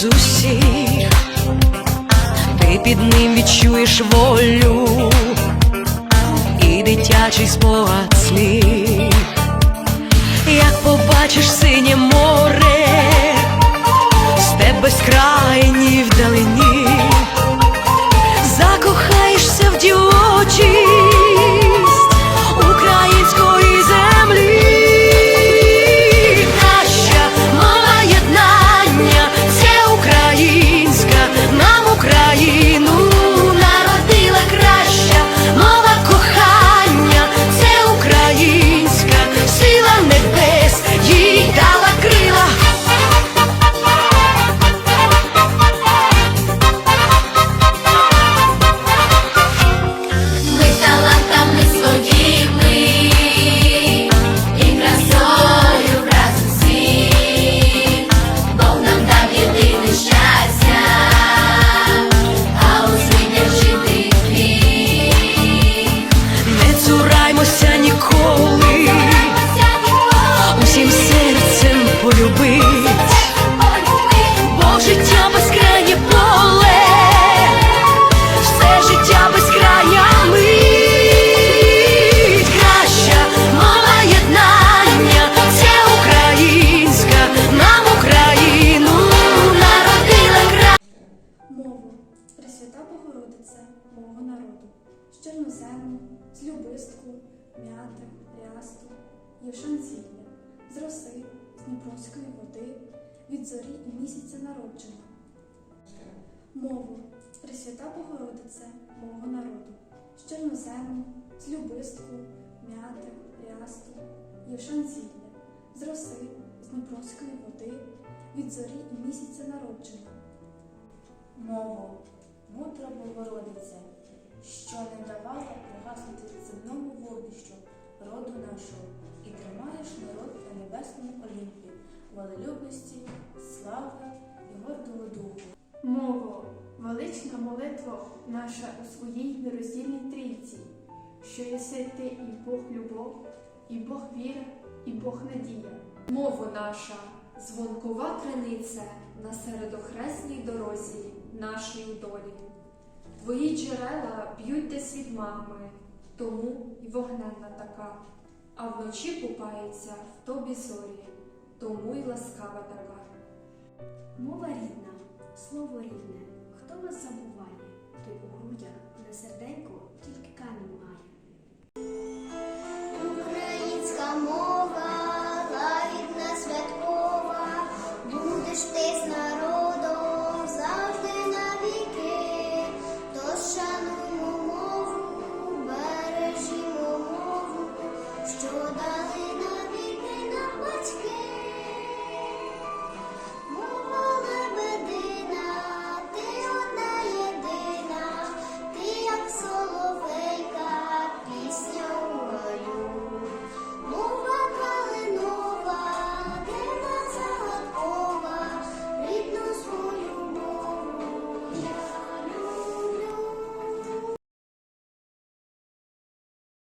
з усіх, ти під ним відчуєш волю і дитячий спогад слів, як побачиш. Пресвята Богородице, мого народу, з чорнозему, з любистку, м'яти, рясту, євшанцілля, з роси, з Дніпровської води, від зорі і місяця народження. Мову, Пресвята Богородице, мого народу, з чорнозему, з любистку, м'яти, рясту, євшанцілля, з роси, з Дніпровської води, від зорі і місяця народження. Мову, мудра Богородице, що не давала пригаснути земному вогнищу роду нашого, і тримаєш народ на небесному олімпі, волелюбності, слави і гордого духу. Мово, велична молитва наша у своїй нероздільній трійці, що єси ти і Бог любов, і Бог віра, і Бог надія. Мову наша, дзвонкова криниця на середохресній дорозі нашої долі. Твої джерела б'ють десь від мами, тому й вогненна така, а вночі купається в тобі зорі, тому й ласкава така. Мова рідна, слово рідне. Хто вас забуває, той у грудях на серденько.